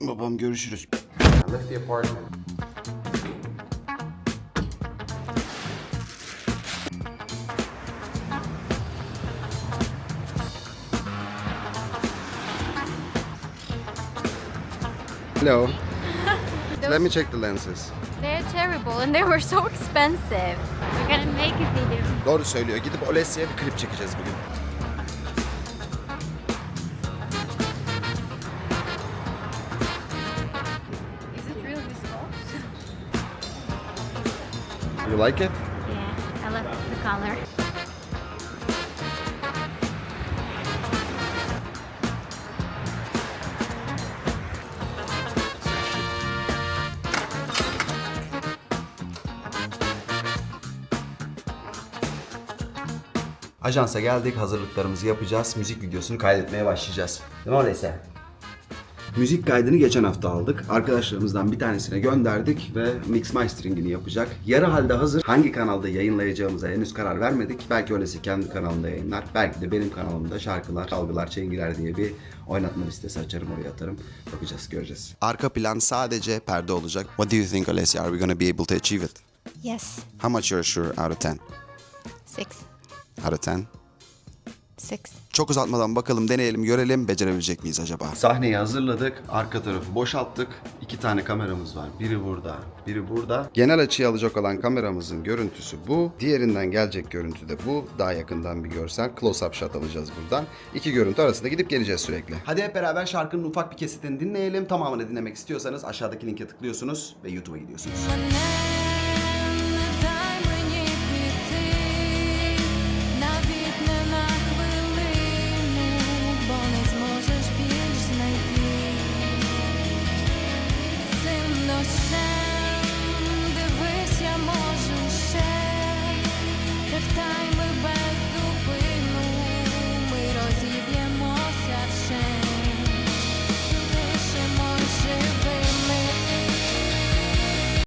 Babam görüşürüz. Hello. Let me check the lenses. They're terrible and they were so expensive. We're gonna make a video. Doğru söylüyor. Gidip Olesya'ya bir klip çekeceğiz bugün. You like it? Yeah, I love the color. Ajansa geldik. Hazırlıklarımızı yapacağız. Müzik videosunu kaydetmeye başlayacağız. Öyleyse? Müzik kaydını geçen hafta aldık. Arkadaşlarımızdan bir tanesine gönderdik ve mix masteringini yapacak. Yarı halde hazır. Hangi kanalda yayınlayacağımıza henüz karar vermedik. Belki öylesi kendi kanalında yayınlar. Belki de benim kanalımda şarkılar, çalgılar, çengiler diye bir oynatma listesi açarım oraya atarım. Bakacağız, göreceğiz. Arka plan sadece perde olacak. What do you think Alessia? Are we gonna be able to achieve it? Yes, How much you're sure out of 10? six, Out of 10? Six. Çok uzatmadan bakalım deneyelim görelim becerebilecek miyiz acaba? Sahneyi hazırladık. Arka tarafı boşalttık. İki tane kameramız var. Biri burada, biri burada. Genel açıyı alacak olan kameramızın görüntüsü bu. Diğerinden gelecek görüntü de bu. Daha yakından bir görsel. Close-up shot alacağız buradan. İki görüntü arasında gidip geleceğiz sürekli. Hadi hep beraber şarkının ufak bir kesitini dinleyelim. Tamamını dinlemek istiyorsanız aşağıdaki linke tıklıyorsunuz ve YouTube'a gidiyorsunuz. yourself.